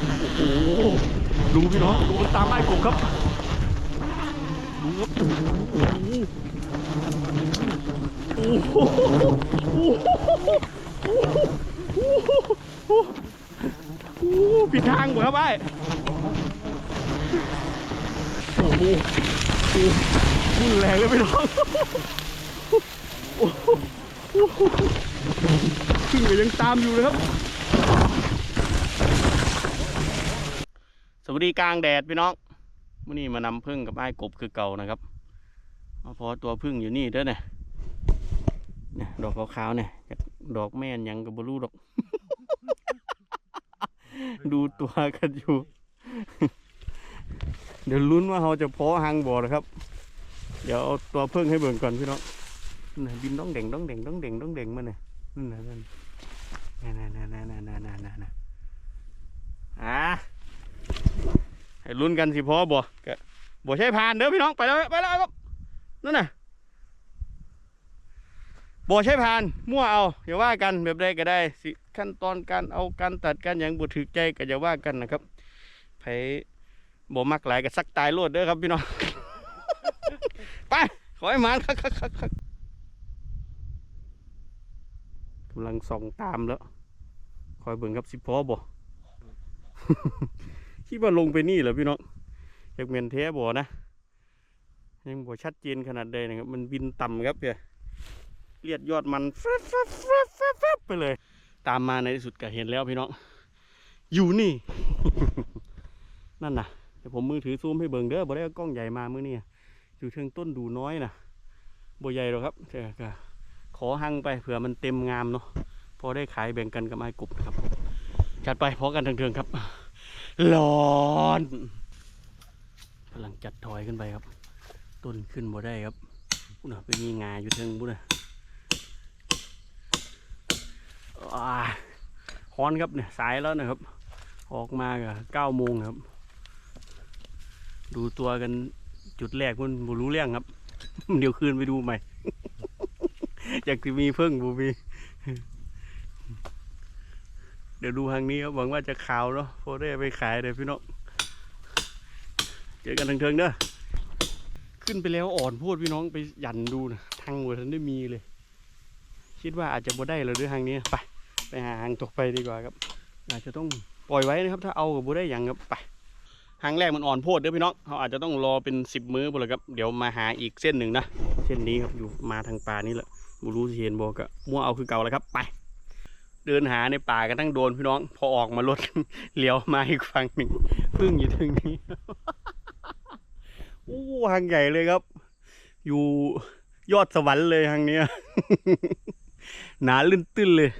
โอ้โหดูพี่น้องดูตามไอ้กบครับดูครับโอ้โหผิดทางหมดครับไอ้โอ้โหรุนแรงเลยพี่น้องโอ้โหโอ้โหพึ่งก็ยังตามอยู่เลยครับ วัสดีกลางแดดพี่น้องมื่อนี้มานำพึ่งกับไอ้กบคือเก่านะครับเอาพอตัวพึ่งอยู่นี่เด้อเนี่ยดอกขาวๆเนี่ยดอกแม่นยังกับบรูดอก ดูตัวกันอยู่ เดี๋ยวลุ้นว่าเราจะเพาะหังบ่อนะครับ เดี๋ยวเอาตัวพึ่งให้เบิ่งก่อนพี่น้องบินต้องเด่งต้องเด่งต้องเด่งต้องเด่งมาเนี่ยนั่นน่ะนั่นน่ะน่ะน่ะน่ะน่ะน่ะน่น่ะอ่า ให้ลุ้นกันสิพอบ่ก็บ่ใช่ผ่านเด้อพี่น้องไปแล้วไปแล้วครับนั่นน่ะบ่ใช่ผ่านมั่วเอาอย่าว่ากันแบบใดก็ได้สิขั้นตอนการเอาการตัดการอย่างบ่ถือใจก็อย่าว่ากันนะครับไผบ่มักหลายก็สักตายโลดเด้อครับพี่น้องไปขอให้มานคักคักคักคักกำลังส่องตามแล้ว คอยเบิ่งครับสิพอบ่ คิดว่าลงไปนี่เหรอพี่น้องจากเมนแท้บ่นะยังบ่ชัดเจนขนาดใดนะครับ มันบินต่ำครับเพี่ยเลียดยอดมันแฟบแฟบแฟบแฟบแฟบไปเลย ตามมาในที่สุดก็เห็นแล้วพี่น้อง อยู่นี่ นั่นนะเดี๋ยวผมมือถือซูมให้เบิ่งเด้อบ่ได้เอากล้องใหญ่มามื้อนี้อยู่เชิงต้นดูน้อยนะบ่ใหญ่หรอกครับแต่ก็ขอหั่งไปเผื่อมันเต็มงามเนาะพอได้ขายแบ่งกันกับไม้กบนะครับ จัดไปพอกันเถิงๆครับ ร้อนกำลังจัดถอยขึ้นไปครับ ต้นขึ้นบ่ได้ครับบุญนะเป็นมีงาอยู่เทิงบุญนอ่าฮ้อนครับเนี่ยสายแล้วนะครับ ออกมาก็เก้าโมงครับ ดูตัวกันจุดแรกมันบ่รู้เรื่องครับ เดี๋ยวคืนไปดูใหม่ อยากจะมีเพิ่งบูมี เดี๋ยวดูทางนี้ครับหวังว่าจะขาวเนาะโฟได้ไปขายเลยวพี่น้องเจอกันทางเทิงเด้อขึ้นไปแล้วอ่อนโพูดพี่น้องไปหยันดูนะทางหัวทันได้มีเลย คิดว่าอาจจะบ่ได้เลยด้วยทางนี้ไปไปหาหางตกไปดีกว่าครับ อาจจะต้องปล่อยไว้นะครับ ถ้าเอากับบ่ได้หยังครับไปหางแรกมันอ่อนโพดเด้อพี่น้องเขาอาจจะต้องรอเป็นสิบมื้อบ่เลยครับเดี๋ยวมาหาอีกเส้นหนึ่งนะเส้นนี้ครับอยู่มาทางป่านี่แหละบ่รู้สิเห็นบ่ก็มั่วเอาคือเก่าแล้วครับไป เดินหาในป่ากันทั้งโดนพี่น้อง พอออกมารถเลี้ยวมาอีกฝั่งหนึ่งพึ่งอยู่ทางนี้โอ้หางใหญ่เลยครับ อยู่ยอดสวรรค์เลยทางเนี้ยหนาลื่นตื้นเลย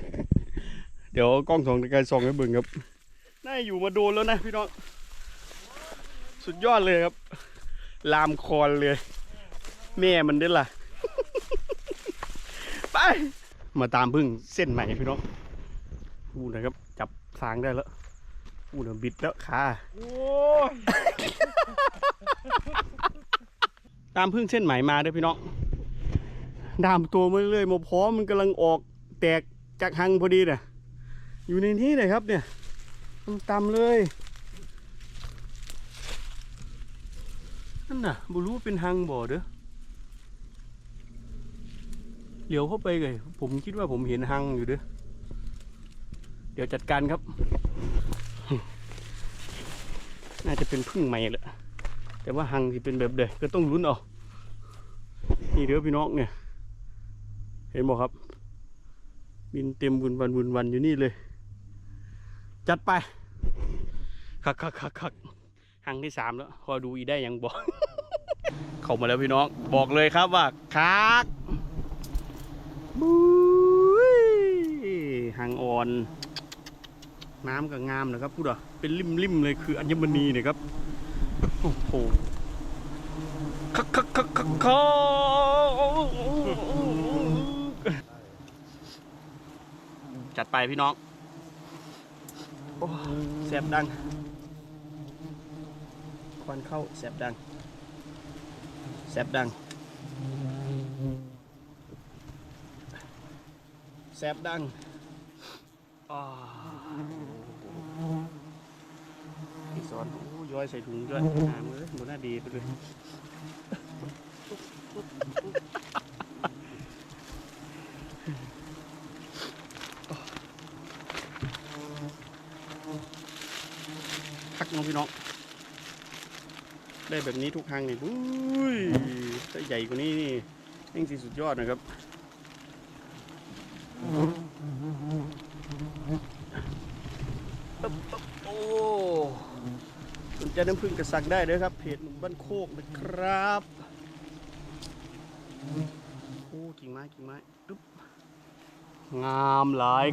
เดี๋ยวกล้องส่องการส่องให้เบิ่งครับน่าอยู่มาโดนแล้วนะพี่น้อง สุดยอดเลยครับ ลามคอนเลย แม่มันได้ล่ะ ไป มาตามพึ่งเส้นใหม่พี่น้อง พูดนะครับ จับสางได้แล้วพูดบิดแล้วขาโอ้ยตามพึ่งเส้นใหม่มาเด้วยพี่น้องดามตัวมาเรื่อยๆมาพร้อมมันกำลังออกแตกจากหังพอดีเนี่ยอยู่ในนี้เลยครับเนี่ยตามๆเลยนั่นน่ะบรู้ว่าเป็นหังบ่เด้อเหลียวเข้าไปเลยผมคิดว่าผมเห็นหังอยู่เด้อ เดี๋ยวจัดการครับ น่าจะเป็นพึ่งใหม่แหละแต่ว่าหังที่เป็นแบบเดยก็ต้องลุ้นเอานี่เด้อพี่น้องเนี่ย เห็นบอกครับ บินเต็มบุญวันบุญวันอยู่นี่เลย จัดไปคักคักคักคักหังที่สามแล้วคอยดูอีได้ยังบอก เข้ามาแล้วพี่น้อง บอกเลยครับว่าคักบุ้ยหางอ่อน น้ำก็งามนะครับพูดอะเป็นริมๆเลยคืออัญมณีเนี่ยครับโอ้โหคักคักคักคักคัจัดไปพี่น้องแสบดังควันเข้าแสบดังแสบดังแสบดังอ่า สอนโอ้ย้อยใส่ถุงด้วยหามเลยบนหน้าดีไปเลยพักน้องพี่น้อง ได้แบบนี้ทุกครั้งนี่อุ้ยถ้าใหญ่กว่านี้นี่ยิ่งสิสุดยอดนะครับปึ๊บปึ๊บโอ้ สนใจน้ำผึ้งกระสักได้เลยครับเพจหนุ่มบ้านโคกนะครับโอ้กิ่งไม้กิ่งไม้ปึ๊บงามหลาย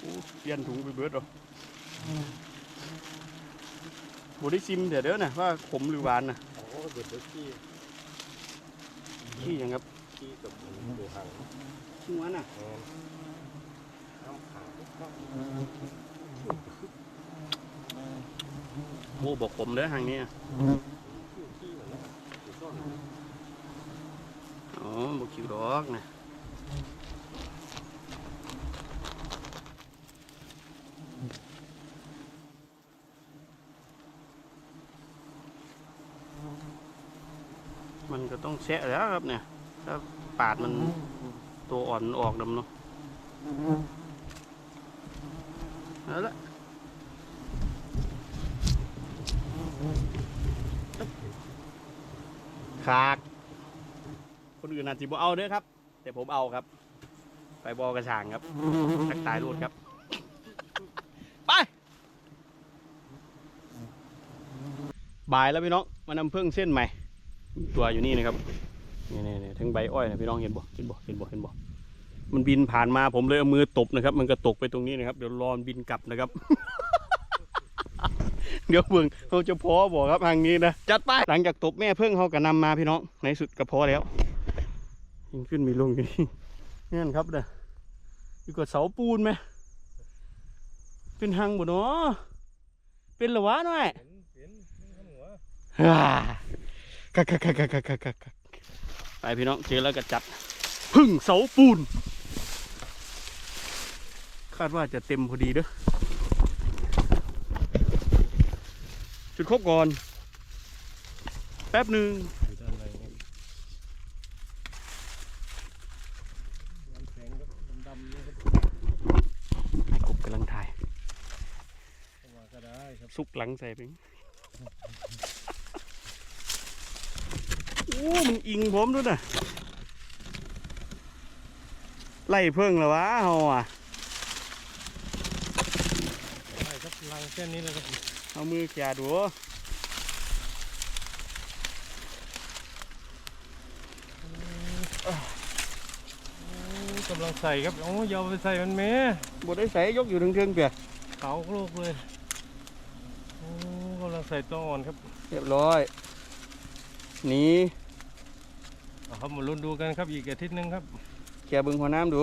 โอ้เปลี่ยนถุงไปเบิดหรอบได้ซิมเดี๋ยวเด้อนะว่าขมหรือหวานนะ โอ้เด็ดเด็ดขี้ขี้หยังครับขี้กับหมูหังขี้หวานอะแอนน้ำขาวก็โอ้บอกขมเด้อทางนี้อะขี้ขี้เหมือนกันขี้ต้นอ๋อบอกคิวดอกนะ ต้องแซะแล้วครับเนี่ยถ้าปาดมันตัวอ่อนออกดำเนาะเอาละขากคนอื่นอาจจะบ่เอาเด้อครับ แต่ผมเอาครับ ไปบอกระช่างครับทักตายรูดครับ ไปบายแล้วพี่น้อง มานำเพิ่งเส้นใหม่ ตัวอยู่นี่นะครับนี่นี่นี่ทั้งใบอ้อยนะพี่น้องเห็นบ่เห็นบ่เห็นบ่เห็นบ่มันบินผ่านมาผมเลยเอามือตบนะครับ มันก็ตกไปตรงนี้นะครับ เดี๋ยวรอมันบินกลับนะครับ เดี๋ยวเบิ่งเขาจะพอบอกครับทางนี้นะจัดไปหลังจากตบแม่เพิ่งเขาก็นำมาพี่น้องในสุดก็พอแล้วยิงขึ้นมีลงอยู่นี่นั่นครับเด้ออยู่กับเสาปูนไหมเป็นหังบ่เนาะเป็นเหรอวะหน่อย กักกักกักกักกักกักไปพี่น้องเจอแล้วก็จัดพึ่งเสาปูน คาดว่าจะเต็มพอดีเด้อจุดครบก่อน แป๊บหนึ่งในนี่ย้อนแสงก็ดำๆนี่ครับกำลังถ่ายซุกหลังใส่ไป โอ้มันอิงผมด้วยนะไล่เพิ่งแล้ววะเฮาอะได้ครับลังแค่นี้เลยครับเอามือแกะดูโอ้กำลังใส่ครับโอ้อยาวไปใส่มันเมบดได้ใส่ยกอยู่ถึงเทิงเปียเก๋าโลกเลยโอ้กำลังใส่ตัวอ่อนครับ เรียบร้อย นี่เอา ครับมาลุ้นดูกันครับอีกอาทิตย์หนึงครับแกะเบึงหัวน้ำดู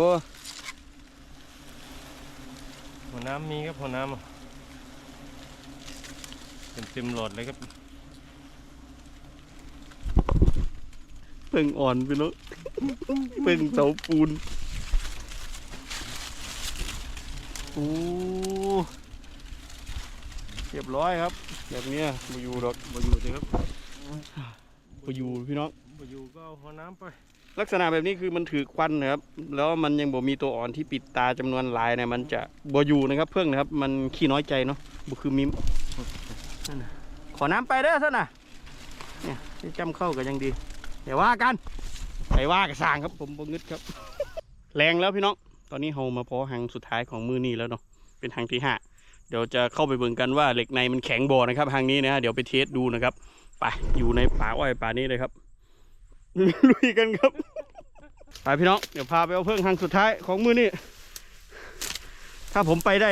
หัวน้ำมีครับหัวน้ำอะเต็มเต็มๆหลอดเลยครับเพิ่งอ่อนไปแล้วเพิ่งเสาปูนโอ้เรียบร้อยครับแบบเนี้ยบอยู่ดอกบอยู่เลยครับบอยู่พี่น้อง อยู่ก็เอาหัวน้ำไป ลักษณะแบบนี้คือมันถือควันนะครับ แล้วมันยังบ่มีตัวอ่อนที่ปิดตาจำนวนหลายเนี่ยมันจะบ่อยู่นะครับ เพิ่องนะครับ มันขี้น้อยใจเนาะบ่คือมิมขอน้ำไปเด้อท่านน่ะเนี่ยที่จำเข้าก็ยังดีเดี๋ยวว่ากันไปว่ากับสร้างครับผมบ่งึดครับ แรงแล้วพี่น้องตอนนี้เรามาพอหางสุดท้ายของมือนี้แล้วเนาะเป็นหางที่ห้าเดี๋ยวจะเข้าไปเบิ่งกันว่าเหล็กในมันแข็งบ่อนะครับหางนี้นะฮะเดี๋ยวไปเทสดูนะครับไปอยู่ในป่าอ้อยป่านี้เลยครับ ลุยกันครับไปพี่น้อง เดี๋ยวพาไปเอาเพิ่งทางสุดท้ายของมือนี่ถ้าผมไปได้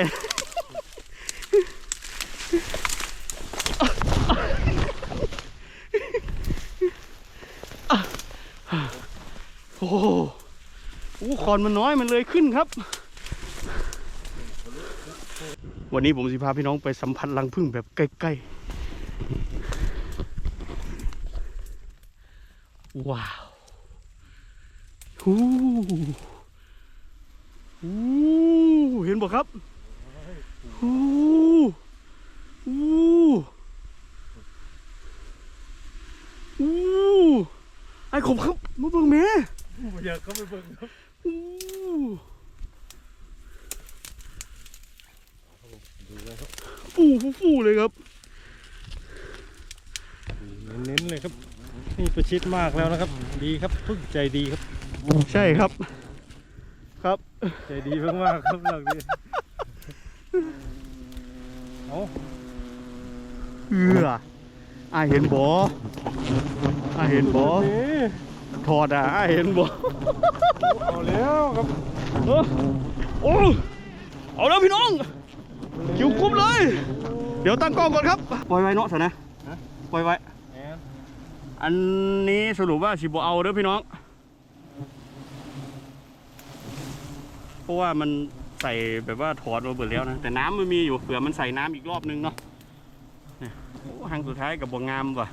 โอ้โหโอ้คอนมันน้อยมันเลยขึ้นครับ วันนี้ผมสิพาพี่น้องไปสัมผัสรังผึ้งแบบใกล้ๆ ว้าวฮู้ฮู้เห็นบ่ครับฮู้ฮู้ฮู้ไอ้ขมครับมาเบิ่งแม่อยากเข้าไปเบิ่งครับฮู้ดูเลยครับฟูฟูฟูเลยครับ เน้นๆเลยครับ นี่ประชิดมากแล้วนะครับ ดีครับพึ่งใจดีครับ ใช่ครับ ครับใจดีมากๆครับหลังนี้เอาเอืออาเห็นบ่อาเห็นบ่นี่ถอดอะอาเห็นบ่เอาแล้วครับเออโอ้เอาแล้วพี่น้องคิวคุ้มเลย เดี๋ยวตั้งกล้องก่อนครับ ปล่อยไว้เนาะสนะปล่อยไว้แอันนี้สรุปว่าสิบเอาเด้อพี่น้อง เพราะว่ามันใส่แบบว่าถอดมาเบิดแล้วนะ แต่น้ำมันมีอยู่เผื่อมันใส่น้ำอีกรอบนึงเนาะโอ้หางสุดท้ายกับบวงามว่ะ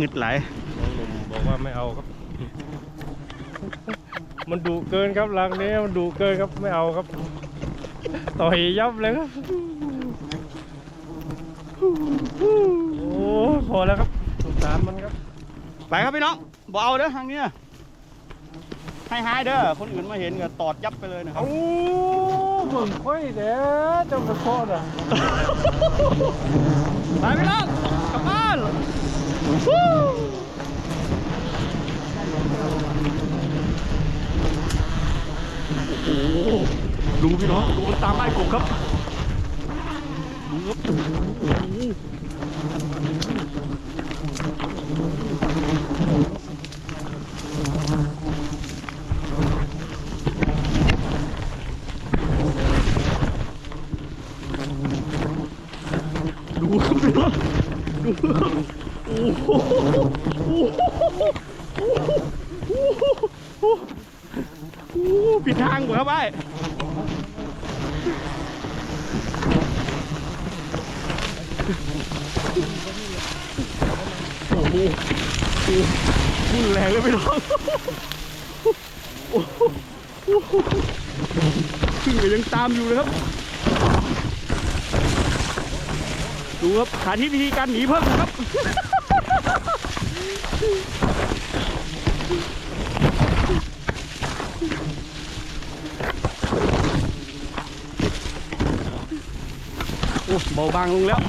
งึดไหลน้องหนุ่มบอกว่าไม่เอาครับ มันดุเกินครับหลังนี้มันดุเกินครับไม่เอาครับ ต่อยยับเลยครับ พอแล้วครับสงสารมันครับ ไปครับพี่น้องบเอาเด้อทางเนี้ยให้หายเด้อคนอื่นมาเห็นก็ตอดยับไปเลยนะครัเอาบเบิ่งค่อยเด้อเจ้าไปโคตรอะไปพี่น้องกลับบ้านวู้โอ้โหดูพี่น้องดูมันตามไอ้กบครับดูครับโอ้โห ดูครับพี่น้องดูครับโอ้โหโอ้โหโอ้โหโอ้โหโอ้โหผิดทางหมดครับไอ้ โหโอ้โหรุนแรงเลยพี่น้องโอ้โหขึ้นก็ยังตามอยู่เลยครับ ดูครับสาธิตวิธีการหนีเพิ่มนะครับโอ้เบาบางลงแล้ว